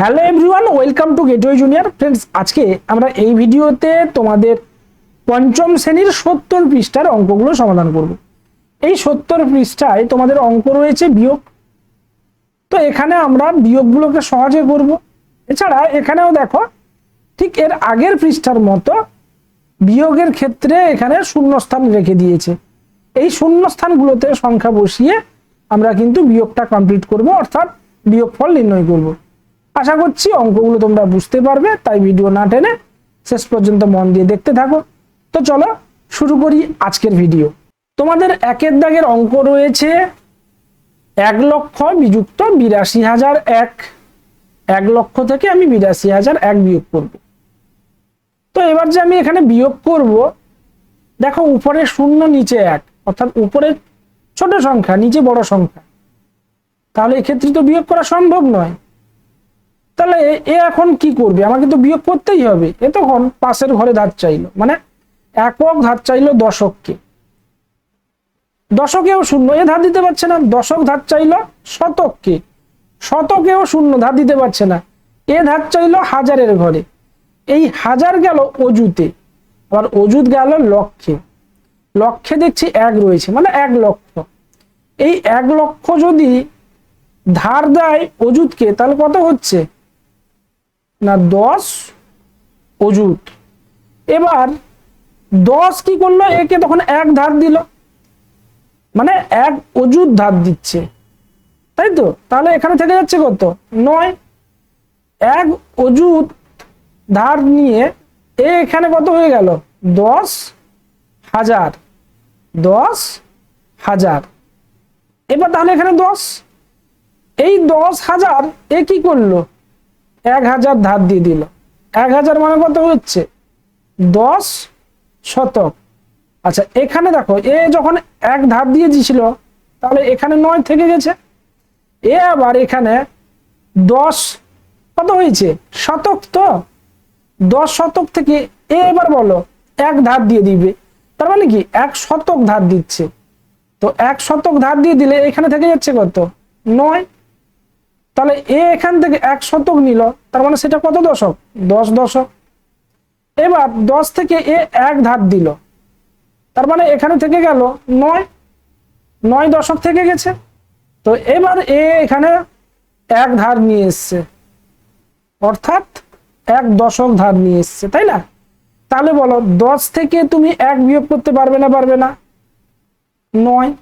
Hello everyone welcome to gateway junior friends আজকে আমরা এই ভিডিওতে তোমাদের পঞ্চম শ্রেণির সত্তর পৃষ্ঠার অঙ্কগুলো সমাধান করব। এই সত্তর পৃষ্ঠায় তোমাদের অঙ্ক রয়েছে বিয়োগ। তো এখানে আমরা বিয়োগগুলোকে সহজে করব। এছাড়া এখানেও দেখো, ঠিক এর আগের পৃষ্ঠার মতো বিয়োগের ক্ষেত্রে এখানে শূন্যস্থান রেখে দিয়েছে। এই শূন্যস্থানগুলোতে সংখ্যা বসিয়ে আমরা কিন্তু বিয়োগটা কমপ্লিট করব, অর্থাৎ বিয়োগফল নির্ণয় করব। আশা করছি অঙ্কগুলো তোমরা বুঝতে পারবে, তাই ভিডিও না টেনে শেষ পর্যন্ত মন দিয়ে দেখতে থাকো। তো চলো শুরু করি আজকের ভিডিও তোমাদের একের দাগের অঙ্ক রয়েছে এক লক্ষ বিযুক্ত বিরাশি হাজার এক। এক লক্ষ থেকে আমি বিরাশি হাজার এক বিয়োগ করব। তো এবার যে আমি এখানে বিয়োগ করব, দেখো উপরে শূন্য, নিচে এক, অর্থাৎ উপরে ছোট সংখ্যা, নিচে বড় সংখ্যা। তাহলে এক্ষেত্রে তো বিয়োগ করা সম্ভব নয়। তাহলে এ- এখন কি করবে? আমাকে তো বিয়োগ করতেই হবে। এ তখন পাশের ঘরে ধার চাইলো। মানে একক ধার চাইলো দশককে। দশকেও শূন্য। এ ধার দিতে পারছে না। দশক ধার চাইলো শতককে। শতকেও শূন্য। ধার দিতে পারছে না। এ ধার চাইলো হাজারের ঘরে। এই হাজার গেল অজুতে। আবার অজুত গেল লক্ষ্যে লক্ষ্যে দেখছি এক রয়েছে। মানে এক লক্ষ। এই এক লক্ষ যদি ধার দেয় অজুতকে, তাহলে কত হচ্ছে? না দশ? অজুত এবার দশ কি করল? একে তখন এক ধার দিল। মানে এক অজুত ধার দিচ্ছে। তাই তো? তাহলে এখানে থেকে যাচ্ছে কত? নয়। এক অজুত ধার নিয়ে এ এখানে কত হয়ে গেল? দশ হাজার। দশ হাজার। এবার তাহলে এখানে দশ। এই দশ হাজার এ কি করল? এক হাজার ধার দিয়ে দিল। এক হাজার মানে কত হচ্ছে? দশ শতক। আচ্ছা এখানে দেখো, এ যখন এক ধার দিয়ে দিয়েছিল, তাহলে এখানে নয় থেকে গেছে। এ আবার এখানে দশ কত হয়েছে? শতক তো? দশ শতক থেকে এ এবার বলো, এক ধার দিয়ে দিবে। তার মানে কি? এক শতক ধার দিচ্ছে। তো এক শতক ধার দিয়ে দিলে এখানে থেকে যাচ্ছে কত? নয়। তাহলে এ এখান থেকে এক শতক নিল, তার মানে সেটা কত দশক? দশ দশক। এবার দশ থেকে এ এক ধার দিল। তার মানে এখানে থেকে গেল নয়। নয় দশক থেকে গেছে। তো এবার এ এখানে এক ধার নিয়ে এসছে। অর্থাৎ এক দশক ধার নিয়ে এসছে, তাই না? তাহলে বলো, দশ থেকে তুমি এক বিয়োগ করতে পারবে না পারবে না। নয়।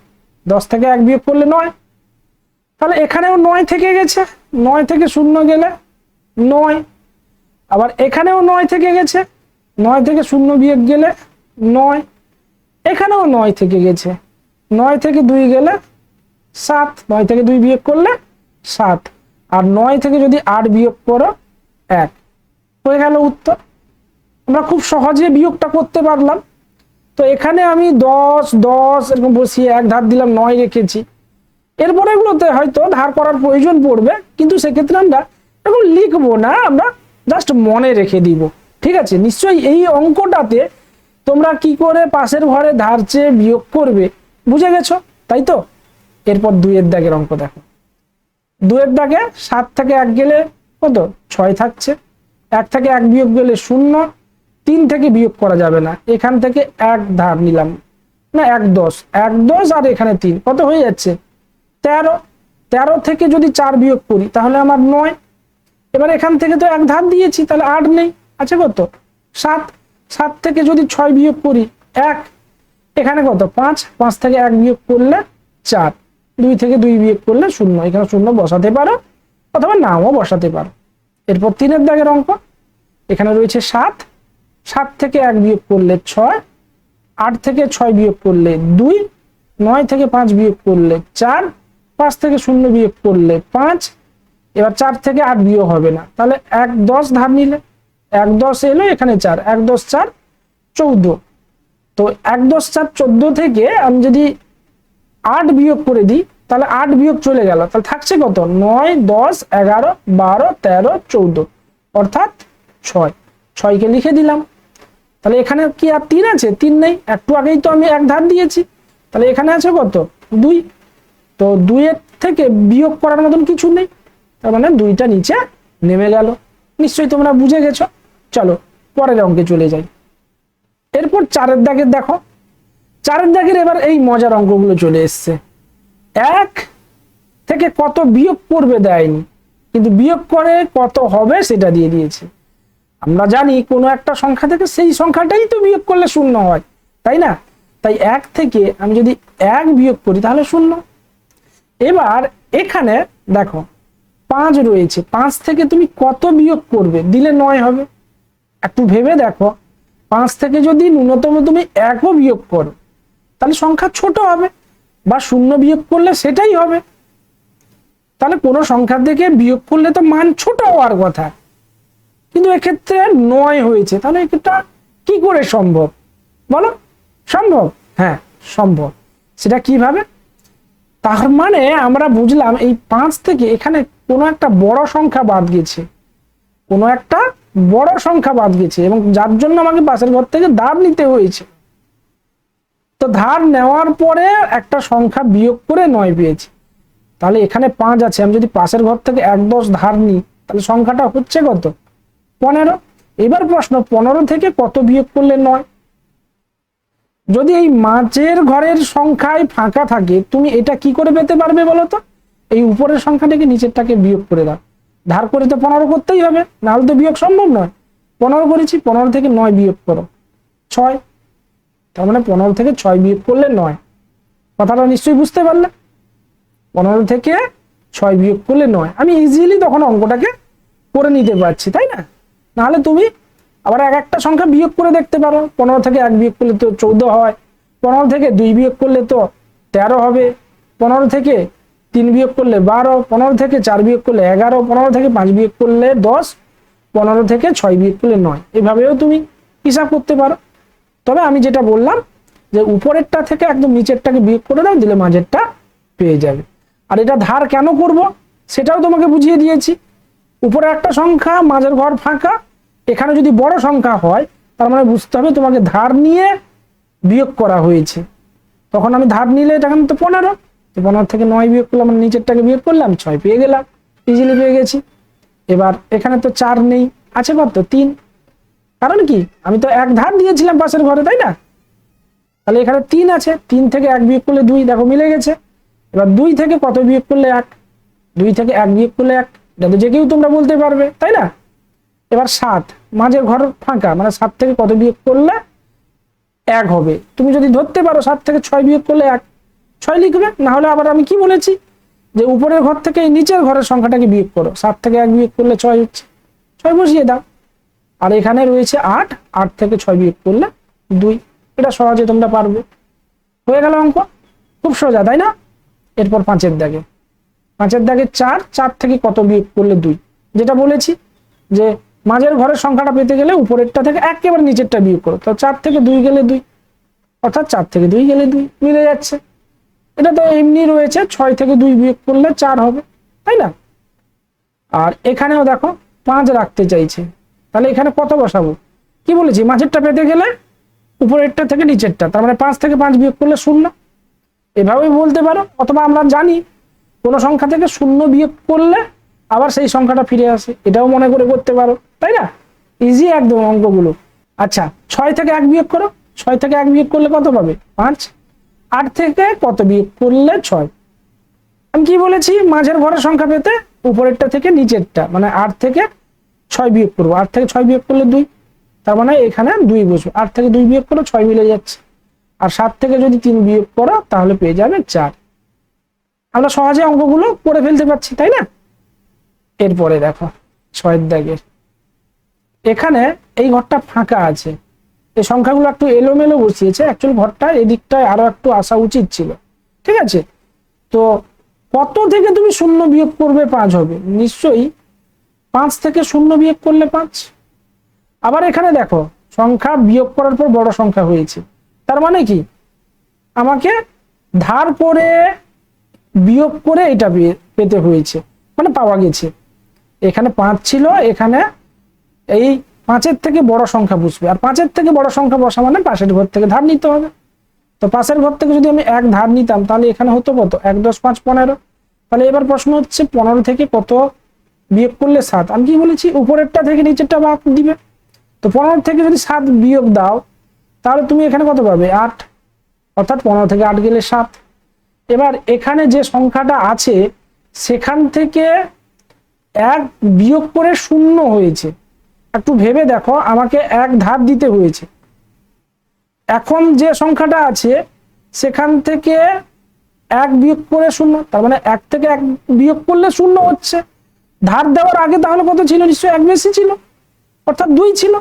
দশ থেকে এক বিয়োগ করলে নয়। তাহলে এখানেও নয় থেকে গেছে, নয় থেকে শূন্য গেলে নয়। আবার এখানেও নয় থেকে গেছে, নয় থেকে শূন্য বিয়োগ গেলে নয়। এখানেও নয় থেকে গেছে, নয় থেকে দুই গেলে সাত, নয় থেকে দুই বিয়োগ করলে সাত। আর নয় থেকে যদি আট বিয়োগ করো, এক। হয়ে গেল উত্তর। আমরা খুব সহজে বিয়োগটা করতে পারলাম। তো এখানে আমি দশ দশ, এরকম বসিয়ে এক ধার দিলাম, নয় রেখেছি। এরপরে এগুলোতে হয়তো ধার করার প্রয়োজন পড়বে, কিন্তু সেক্ষেত্রে আমরা এখন লিখব না, আমরা জাস্ট মনে রেখে দিব। ঠিক আছে? নিশ্চয়ই এই অঙ্কটাতে তোমরা কি করে পাশের ঘরে ধার চেয়ে বিয়োগ করবে, বুঝে গেছো? তাই তো? এরপর দুইয়ের দাগের অঙ্ক দেখো। দুয়ের দাগে সাত থেকে এক গেলে কত? ছয় থাকছে। এক থেকে এক বিয়োগ গেলে শূন্য। তিন থেকে বিয়োগ করা যাবে না। এখান থেকে এক ধার নিলাম। না, এক দশ। এক দশ আর এখানে তিন। কত হয়ে যাচ্ছে? তেরো তেরো থেকে যদি চার বিয়োগ করি, তাহলে আমার নয়। এবার এখান থেকে তো এক ধার দিয়েছি, তাহলে আট নেই। আছে কত? সাত। সাত থেকে যদি ছয় বিয়োগ করি, এক। এখানে কত? পাঁচ। পাঁচ থেকে এক বিয়োগ করলে চার। দুই থেকে দুই বিয়োগ করলে শূন্য। এখানে শূন্য বসাতে পারো, অথবা নাও বসাতে পারো। এরপর তিনের দাগের অঙ্ক। এখানে রয়েছে সাত। সাত থেকে এক বিয়োগ করলে ছয়। আট থেকে ছয় বিয়োগ করলে দুই। নয় থেকে পাঁচ বিয়োগ করলে চার। পাঁচ থেকে শূন্য বিয়োগ করলে পাঁচ, এবার চার থেকে আট বিয়োগ হবে না। তাহলে এক দশ ধার নিলে, এক দশ এলো এখানে চার, এক দশ চার চৌদ্দ। তো এক দশ চার চোদ্দ থেকে আমি যদি আট বিয়োগ করে দিই, তাহলে আট বিয়োগ চলে গেল। তাহলে থাকছে কত? নয়, দশ, এগারো, বারো, তেরো, চৌদ্দ। অর্থাৎ ছয়। ছয়কে লিখে দিলাম। তাহলে এখানে কি আর তিন আছে? তিন নেই। একটু আগেই তো আমি এক ধার দিয়েছি। তাহলে এখানে আছে কত? দুই। তো দুইয়ের থেকে বিয়োগ করার মতন কিছু নেই। তার মানে দুইটা নিচে নেমে গেল। নিশ্চয়ই তোমরা বুঝে গেছো। চলো, পরের অঙ্কে চলে যাই। এরপর চারের দাগের দেখো। চারের দাগের এবার এই মজার অঙ্কগুলো চলে এসছে। এক থেকে কত বিয়োগ করবে দেয়নি। কিন্তু বিয়োগ করে কত হবে সেটা দিয়ে দিয়েছে। আমরা জানি কোনো একটা সংখ্যা থেকে সেই সংখ্যাটাই তো বিয়োগ করলে শূন্য হয়, তাই না? তাই এক থেকে আমি যদি এক বিয়োগ করি তাহলে শূন্য। এবার এখানে দেখো, পাঁচ রয়েছে। পাঁচ থেকে তুমি কত বিয়োগ করবে? দিলে নয় হবে। একটু ভেবে দেখো, পাঁচ থেকে যদি ন্যূনতম তুমি একও বিয়োগ করো, তাহলে সংখ্যা ছোট হবে বা শূন্য বিয়োগ করলে সেটাই হবে। তাহলে কোনো সংখ্যা থেকে বিয়োগ করলে তো মান ছোট হওয়ার কথা। কিন্তু এক্ষেত্রে নয় হয়েছে। তাহলে এটা কি করে সম্ভব? বলো, সম্ভব? হ্যাঁ সম্ভব। সেটা কীভাবে? তার মানে আমরা বুঝলাম এই পাঁচ থেকে এখানে কোনো একটা বড় সংখ্যা বাদ গেছে। কোনো একটা বড় সংখ্যা বাদ গেছে এবং যার জন্য আমাকে পাশের ঘর থেকে ধার নিতে হয়েছে। তো ধার নেওয়ার পরে একটা সংখ্যা বিয়োগ করে নয় পেয়েছি। তাহলে এখানে পাঁচ আছে। আমি যদি পাশের ঘর থেকে এক দশ ধার নিই, তাহলে সংখ্যাটা হচ্ছে কত? পনেরো। এবার প্রশ্ন, পনেরো থেকে কত বিয়োগ করলে নয়? যদি এই মাঝের ঘরের সংখ্যায় ফাঁকা থাকে, তুমি এটা কি করে পেতে পারবে বলো তো? এই উপরের সংখ্যাটাকে নিচেরটাকে বিয়োগ করে দাও। ধার করে তো পনেরো করতেই হবে, নাহলে তো বিয়োগ সম্ভব নয়। পনেরো করেছি, পনেরো থেকে নয় বিয়োগ করো। ছয়, তার মানে পনেরো থেকে ছয় বিয়োগ করলে নয়। কথাটা নিশ্চয়ই বুঝতে পারলে? পনেরো থেকে ছয় বিয়োগ করলে নয়। আমি ইজিলি তখন অঙ্কটাকে করে নিতে পারছি, তাই না? নাহলে তুমি আবার এক একটা সংখ্যা বিয়োগ করে দেখতে পারো। পনেরো থেকে এক বিয়োগ করলে তো চৌদ্দ হয়। পনেরো থেকে দুই বিয়োগ করলে তো তেরো হবে। পনেরো থেকে তিন বিয়োগ করলে বারো। পনেরো থেকে চার বিয়োগ করলে এগারো। পনেরো থেকে পাঁচ বিয়োগ করলে দশ। পনেরো থেকে ছয় বিয়োগ করলে নয়। এভাবেও তুমি হিসাব করতে পারো। তবে আমি যেটা বললাম যে উপরেরটা থেকে একদম নিচেরটাকে বিয়োগ করে দাও, দিলে মাঝেরটা পেয়ে যাবে। আর এটা ধার কেন করব? সেটাও তোমাকে বুঝিয়ে দিয়েছি। উপরে একটা সংখ্যা, মাঝের ঘর ফাঁকা। এখানে যদি বড় সংখ্যা হয়, তার মানে বুঝতে হবে তোমাকে ধার নিয়ে বিয়োগ করা হয়েছে। তখন আমি ধার নিলে এটা তো পনেরো। তো পনেরো থেকে নয় বিয়োগ করলাম মানে নিচেরটাকে বিয়োগ করলাম, ছয় পেয়ে গেলাম ইজিলি পেয়ে গেছি। এবার এখানে তো চার নেই, আছে কত? তিন। কারণ কি? আমি তো এক ধার দিয়েছিলাম পাশের ঘরে, তাই না? তাহলে এখানে তিন আছে, তিন থেকে এক বিয়োগ করলে দুই, দেখো মিলে গেছে। এবার দুই থেকে কত বিয়োগ করলে এক? দুই থেকে এক বিয়োগ করলে এক। এটা তো যে কেউ তোমরা বলতে পারবে, তাই না? এবার সাত, মাঝের ঘর ফাঁকা মানে সাত থেকে কত বিয়োগ করলে এক হবে? তুমি যদি ধরতে পারো সাত থেকে ছয় বিয়োগ করলে এক, ছয় লিখবে না হলে আবার আমি কি বলেছি? যে উপরের ঘর থেকে নিচের ঘরের সংখ্যাটাকে বিয়োগ করো। সাত থেকে এক বিয়োগ করলে ছয় হচ্ছে। ছয় বসিয়ে দাও। আর এখানে রয়েছে আট আট থেকে ছয় বিয়োগ করলে দুই। এটা সহজে তোমরা পারবে। হয়ে গেল অঙ্ক। খুব সোজা, তাই না? এরপর পাঁচের দাগে। পাঁচের দাগে চার চার থেকে কত বিয়োগ করলে দুই? যেটা বলেছি যে মাঝের ঘরের সংখ্যাটা পেতে গেলে উপরেরটা থেকে একেবারে নিচেরটা বিয়োগ করো। তো চার থেকে দুই গেলে দুই, অর্থাৎ চার থেকে দুই গেলে দুই, মিলে যাচ্ছে। এটা তো এমনি রয়েছে, ছয় থেকে দুই বিয়োগ করলে চার হবে, তাই না? আর এখানেও দেখো, পাঁচ রাখতে চাইছে। তাহলে এখানে কত বসাবো? কি বলেছি? মাঝেরটা পেতে গেলে উপরেরটা থেকে নিচেরটা, তার মানে পাঁচ থেকে পাঁচ বিয়োগ করলে শূন্য। এভাবেই বলতে পারো, অথবা আমরা জানি কোনো সংখ্যা থেকে শূন্য বিয়োগ করলে আবার সেই সংখ্যাটা ফিরে আসে। এটাও মনে করে করতে পারো। তাই না? ইজি একদম অঙ্কগুলো। আচ্ছা ছয় থেকে এক বিয়োগ করো। ছয় থেকে এক বিয়োগ করলে কত পাবে? পাঁচ। আট থেকে কত বিয়োগ করলে ছয়? আমি কি বলেছি? মাঝের ঘরের সংখ্যা পেতে উপরেরটা থেকে নিচেরটা মানে আট থেকে ছয় বিয়োগ করব। আট থেকে ছয় বিয়োগ করলে দুই। তার মানে এখানে দুই বসবে। আট থেকে দুই বিয়োগ করো ছয় মিলে যাচ্ছে। আর সাত থেকে যদি তিন বিয়োগ করো, তাহলে পেয়ে যাবে চার। আমরা সহজে অঙ্কগুলো করে ফেলতে পারছি, তাই না? এরপরে দেখো, ছয়ের দাগের। এখানে এই ঘরটা ফাঁকা আছে। এই সংখ্যাগুলো একটু এলোমেলো বসিয়েছে। অ্যাকচুয়াল ঘরটা এদিকটায় আরও একটু আসা উচিত ছিল। ঠিক আছে? তো কত থেকে তুমি শূন্য বিয়োগ করবে পাঁচ হবে? নিশ্চয়ই পাঁচ থেকে শূন্য বিয়োগ করলে পাঁচ। আবার এখানে দেখো, সংখ্যা বিয়োগ করার পর বড় সংখ্যা হয়েছে। তার মানে কি? আমাকে ধার করে বিয়োগ করে এটা পেতে হয়েছে। মানে পাওয়া গেছে। এখানে পাঁচ ছিল, এখানে এই পাঁচের থেকে বড় সংখ্যা বসবে আর পাঁচের থেকে বড় সংখ্যা বসা মানে পাশের ঘর থেকে ধার নিতে হবে। তো পাশের ঘর থেকে যদি আমি এক ধার নিতাম, তাহলে এখানে হতো কত? এক দশ পাঁচ পনেরো। তাহলে এবার প্রশ্ন হচ্ছে, পনেরো থেকে কত বিয়োগ করলে সাত? আমি কি বলেছি? উপরেরটা থেকে নিচেরটা বাদ দিবে। তো পনেরো থেকে যদি সাত বিয়োগ দাও, তাহলে তুমি এখানে কত পাবে? আট। অর্থাৎ পনেরো থেকে আট গেলে সাত। এবার এখানে যে সংখ্যাটা আছে, সেখান থেকে এক বিয়োগ করে শূন্য হয়েছে। একটু ভেবে দেখো, আমাকে এক ধার দিতে হয়েছে। এখন যে সংখ্যাটা আছে, সেখান থেকে এক বিয়োগ করে শূন্য, তার মানে এক থেকে এক বিয়োগ করলে শূন্য হচ্ছে। ধার দেওয়ার আগে তাহলে কত ছিল? নিশ্চয়ই এক বেশি ছিল। অর্থাৎ দুই ছিল।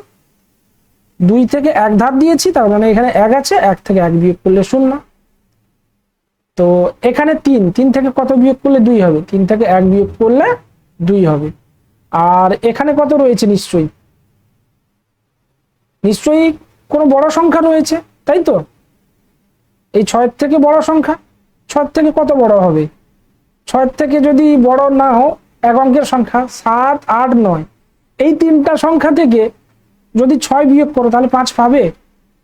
দুই থেকে এক ধার দিয়েছি, তার মানে এখানে এক আছে, এক থেকে এক বিয়োগ করলে শূন্য। তো এখানে তিন তিন থেকে কত বিয়োগ করলে দুই হবে? তিন থেকে এক বিয়োগ করলে দুই হবে। আর এখানে কত রয়েছে নিশ্চয়ই? নিশ্চয়ই কোনো বড় সংখ্যা রয়েছে, তাই তো? এই ছয়ের থেকে বড় সংখ্যা? ছয়ের থেকে কত বড় হবে? ছয়ের থেকে যদি বড় না হোক, এক অঙ্কের সংখ্যা, সাত, আট, নয়। এই তিনটা সংখ্যা থেকে যদি ছয় বিয়োগ করো, তাহলে পাঁচ পাবে?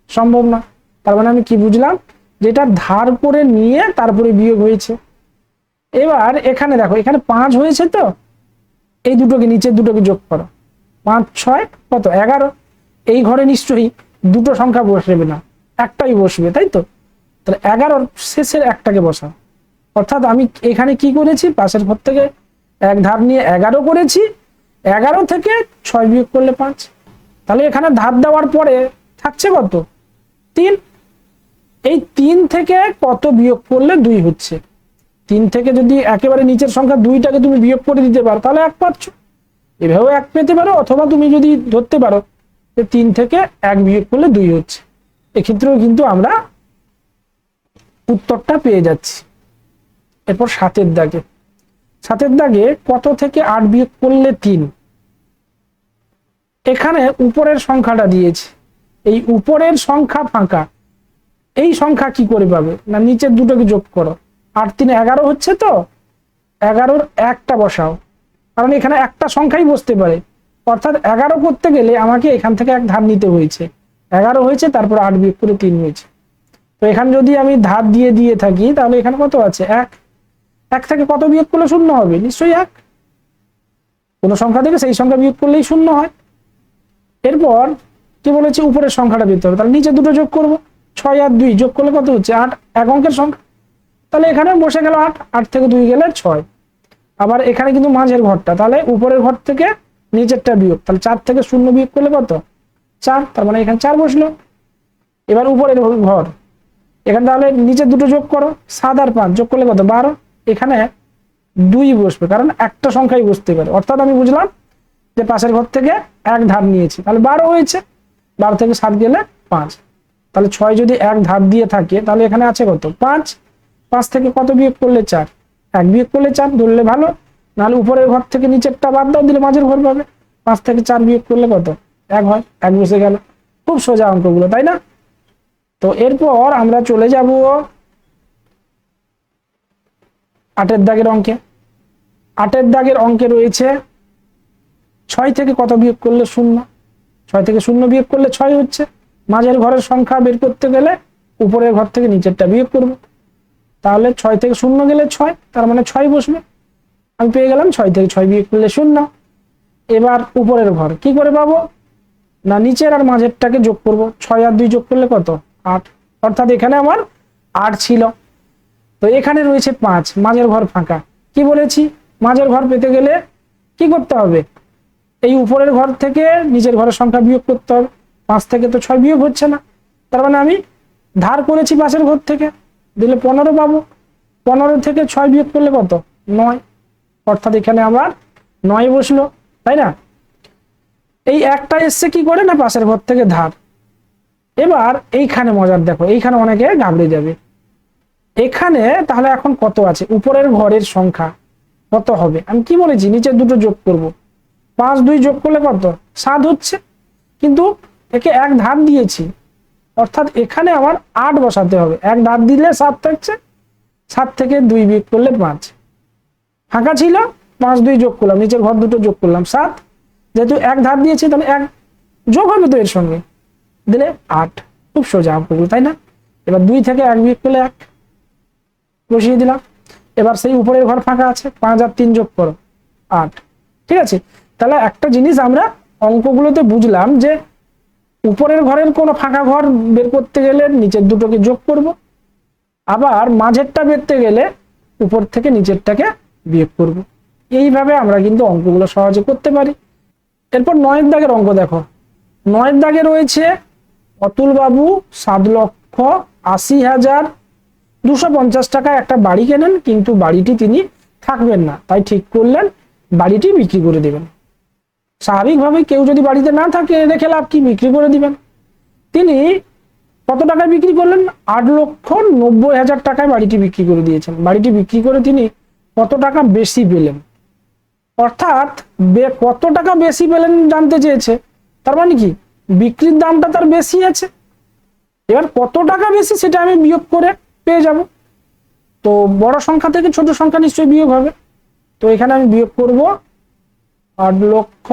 সম্ভব না। তার মানে আমি কি বুঝলাম? যেটা ধার করে নিয়ে তারপরে বিয়োগ হয়েছে। এবার এখানে দেখো, এখানে পাঁচ হয়েছে তো? এই দুটোকে নিচের দুটোকে যোগ করো। পাঁচ, ছয়, কত? এগারো। এই ঘরে নিশ্চয়ই দুটো সংখ্যা বসবে না, একটাই বসবে, তাই তো? তাহলে এগারোর শেষের একটাকে বসা অর্থাৎ আমি এখানে কি করেছি? পাশের ঘর থেকে এক ধার নিয়ে এগারো করেছি, এগারো থেকে ছয় বিয়োগ করলে পাঁচ। তাহলে এখানে ধার দেওয়ার পরে থাকছে কত? তিন। এই তিন থেকে কত বিয়োগ করলে দুই হচ্ছে? তিন থেকে যদি একেবারে নিচের সংখ্যা দুইটাকে তুমি বিয়োগ করে দিতে পারো, তাহলে এক পাচ্ছ। এভাবেও এক পেতে পারো, অথবা তুমি যদি ধরতে পারো তিন থেকে এক বিয়োগ করলে দুই হচ্ছে। এক্ষেত্রেও কিন্তু আমরা উত্তরটা পেয়ে যাচ্ছি। এরপর সাতের দাগে। সাতের দাগে কত থেকে আট বিয়োগ করলে তিন? এখানে উপরের সংখ্যাটা দিয়েছে। এই উপরের সংখ্যা ফাঁকা। এই সংখ্যা কি করে পাবে? না নিচের দুটোকে যোগ করো। আট তিন এগারো হচ্ছে তো? এগারোর একটা বসাও। কারণ এখানে একটা সংখ্যাই বসতে পারে। অর্থাৎ এগারো করতে গেলে আমাকে এখান থেকে এক ধার নিতে হয়েছে। এগারো হয়েছে, তারপর আট বিয়োগ করে তিন হয়েছে। তো এখানে যদি আমি ধার দিয়ে দিয়ে থাকি, তাহলে এখানে কত আছে? এক। এক থেকে কত বিয়োগ করলে শূন্য হবে? নিশ্চয়ই এক। কোনো সংখ্যা থেকে সেই সংখ্যা বিয়োগ করলেই শূন্য হয়। এরপর কি বলেছে? উপরের সংখ্যাটা দিতে হবে। তাহলে নিচে দুটো যোগ করব। ছয় আর দুই যোগ করলে কত হচ্ছে? আট। এক অঙ্কের সংখ্যা। তাহলে এখানে বসে গেল আট। আট থেকে দুই গেলে ছয়। আবার এখানে কিন্তু মাঝের ঘরটা। তাহলে উপরের ঘর থেকে নিচেরটা বিয়োগ, তাহলে চার থেকে শূন্য বিয়োগ করলে কত? চার, তার মানে এখানে চার বসল। এবার উপরের ঘর। এখানে তাহলে নিচে দুটো যোগ করো, সাত আর পাঁচ, যোগ করলে কত? বারো। এখানে দুই বসবে, কারণ একটা সংখ্যাই বসতে পারে। অর্থাৎ আমি বুঝলাম যে পাশের ঘর থেকে এক ধার নিয়েছি, তাহলে বারো হয়েছে। বারো থেকে সাত গেলে পাঁচ। তাহলে ছয় যদি এক ধার দিয়ে থাকে, তাহলে এখানে আছে কত? পাঁচ। পাঁচ থেকে কত বিয়োগ করলে চার? এক বিয়োগ করলে চার, ধরলে ভালো। নাহলে উপরের ঘর থেকে নিচেরটা বাদ দাও, দিলে মাঝের ঘর পাবে। পাঁচ থেকে চার বিয়োগ করলে কত? এক হয়, এক বসে গেল। খুব সোজা অঙ্কগুলো, তাই না? তো এরপর আমরা চলে যাব আটের দাগের অঙ্কে। আটের দাগের অঙ্কে রয়েছে ছয় থেকে কত বিয়োগ করলে শূন্য? ছয় থেকে শূন্য বিয়োগ করলে ছয় হচ্ছে। মাঝের ঘরের সংখ্যা বের করতে গেলে উপরের ঘর থেকে নিচেরটা বিয়োগ করব। তাহলে ছয় থেকে শূন্য গেলে ছয়, তার মানে ছয় বসবে। আমি পেয়ে গেলাম, ছয় থেকে ছয় বিয়োগ করলে শূন্য। এবার উপরের ঘর, কি করে পাবো? না, নিচের আর মাঝেরটাকে যোগ করব। ছয় আর দুই যোগ করলে কত? আট। অর্থাৎ এখানে আমার আট ছিল। তো এখানে রয়েছে পাঁচ, মাঝের ঘর ফাঁকা। কি বলেছি? মাঝের ঘর পেতে গেলে কি করতে হবে? এই উপরের ঘর থেকে নিচের ঘরের সংখ্যা বিয়োগ করতে হবে। পাঁচ থেকে তো ছয় বিয়োগ হচ্ছে না। তার মানে আমি ধার করেছি পাশের ঘর থেকে। দিলে পনেরো পাবো। পনেরো থেকে ছয় বিয়োগ করলে কত? নয়। অর্থাৎ এখানে আমার নয় বসল, তাই না? এই একটা এসছে কি করে না পাশের ঘর থেকে ধার? এবার এইখানে মজার দেখো, এইখানে অনেকে ঘাবড়ে যাবে। এখানে তাহলে এখন কত আছে? উপরের ঘরের সংখ্যা কত হবে? আমি কি বলেছি? নিচের দুটো যোগ করব। পাঁচ, দুই যোগ করলে কত? সাত হচ্ছে। কিন্তু একে এক ধার দিয়েছি। অর্থাৎ এখানে আমার আট বসাতে হবে। এক ধার দিলে সাত থাকছে। সাত থেকে দুই বিয়োগ করলে পাঁচ। ফাঁকা ছিল, পাঁচ দুই যোগ করলাম, নিচের ঘর দুটো যোগ করলাম, সাত। যেহেতু এক ধার দিয়েছি, তাহলে এক যোগ হবে তো এর সঙ্গে। দিলে আট, খুব সোজা অঙ্কগুলো তাই না? এবার দুই থেকে এক বিয়োগ করলে এক। বসিয়ে দিলাম। এবার সেই উপরের ঘর ফাঁকা আছে, পাঁচ আর তিন যোগ করো, আট। ঠিক আছে? তাহলে একটা জিনিস আমরা অঙ্কগুলোতে বুঝলাম যে উপরের ঘরের কোনো ফাঁকা ঘর বের করতে গেলে নিচের দুটোকে যোগ করব। আবার মাঝেরটা বেরতে গেলে উপর থেকে নিচেরটাকে বিয়োগ করব। এইভাবে আমরা কিন্তু অঙ্কগুলো সহজে করতে পারি। এরপর নয়ের দাগের অঙ্ক দেখো। নয়ের দাগে রয়েছে অতুল বাবু সাত লক্ষ আশি হাজার দুশো পঞ্চাশ টাকায় একটা বাড়ি কেনেন, কিন্তু বাড়িটি তিনি থাকবেন না। তাই ঠিক করলেন, বাড়িটি বিক্রি করে দেবেন। স্বাভাবিকভাবে কেউ যদি বাড়িতে না থাকে, রেখে লাভ কি? বিক্রি করে দিবেন। তিনি কত টাকায় বিক্রি করলেন? আট লক্ষ নব্বই হাজার টাকায় বাড়িটি বিক্রি করে দিয়েছেন। বাড়িটি বিক্রি করে তিনি কত টাকা বেশি পেলেন? অর্থাৎ কত টাকা বেশি পেলেন জানতে চেয়েছে? তার মানে কি? বিক্রির দামটা তার বেশি আছে। এবার কত টাকা বেশি সেটা আমি বিয়োগ করে পেয়ে যাব। তো বড় সংখ্যা থেকে ছোট সংখ্যা নিশ্চয়ই বিয়োগ হবে। তো এখানে আমি বিয়োগ করব আট লক্ষ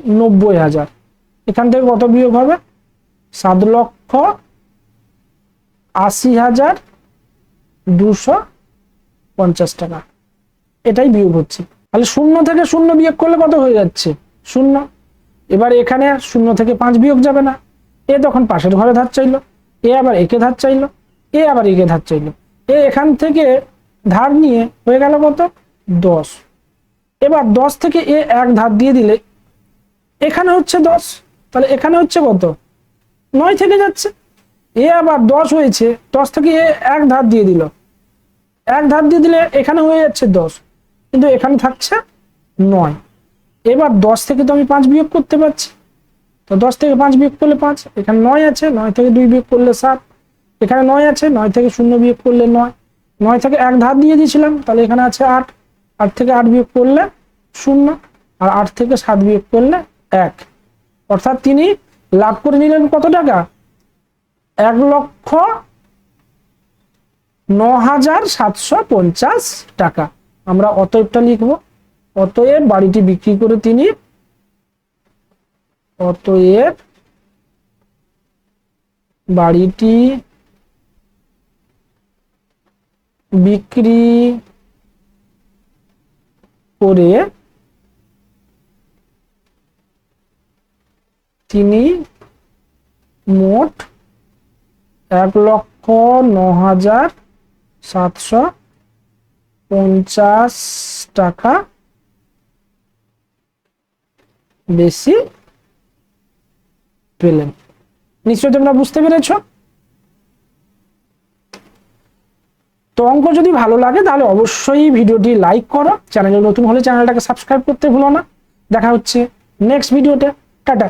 নব্বই হাজার। এখান থেকে কত বিয়োগ হবে? সাত লক্ষ আশি হাজার দুশো পঞ্চাশ টাকা। এটাই বিয়োগ হচ্ছে। তাহলে শূন্য থেকে শূন্য বিয়োগ করলে কত হয়ে যাচ্ছে? শূন্য। এবার এখানে শূন্য থেকে পাঁচ বিয়োগ যাবে না। এ তখন পাশের ঘরে ধার চাইলো। এ আবার একে ধার চাইলো। এ আবার একে ধার চাইলো। এ এখান থেকে ধার নিয়ে হয়ে গেল কত? দশ। এবার দশ থেকে এ এক ধার দিয়ে দিলে এখানে হচ্ছে দশ। তাহলে এখানে হচ্ছে কত? নয় থেকে যাচ্ছে। এ আবার দশ হয়েছে, দশ থেকে এ এক ধার দিয়ে দিল। এক ধার দিয়ে দিলে এখানে হয়ে যাচ্ছে দশ, কিন্তু এখানে থাকছে নয়। এবার দশ থেকে তো আমি পাঁচ বিয়োগ করতে পারছি। তো দশ থেকে পাঁচ বিয়োগ করলে পাঁচ, এখানে নয় আছে, নয় থেকে দুই বিয়োগ করলে সাত, এখানে নয় আছে, নয় থেকে শূন্য বিয়োগ করলে নয়। নয় থেকে এক ধার দিয়ে দিয়েছিলাম, তাহলে এখানে আছে আট। আট থেকে আট বিয়োগ করলে শূন্য, আর আট থেকে সাত বিয়োগ করলে এক। অর্থাৎ তিনি লাভ করে নিলেন কত টাকা? এক লক্ষ ন হাজার সাতশো পঞ্চাশ টাকা। আমরা অতএবটা লিখব। অতএব বাড়িটি বিক্রি করে তিনি অতএব বাড়িটি বিক্রি করে তিনি মোট এক লক্ষ ন হাজার সাতশো পঞ্চাশ টাকা বেশি পেলেন। নিশ্চয় তোমরা বুঝতে পেরেছ? তো অঙ্ক যদি ভালো লাগে, তাহলে অবশ্যই ভিডিওটি লাইক করো। চ্যানেলে নতুন হলে চ্যানেলটাকে সাবস্ক্রাইব করতে ভুলো না। দেখা হচ্ছে নেক্সট ভিডিওতে। টাটা।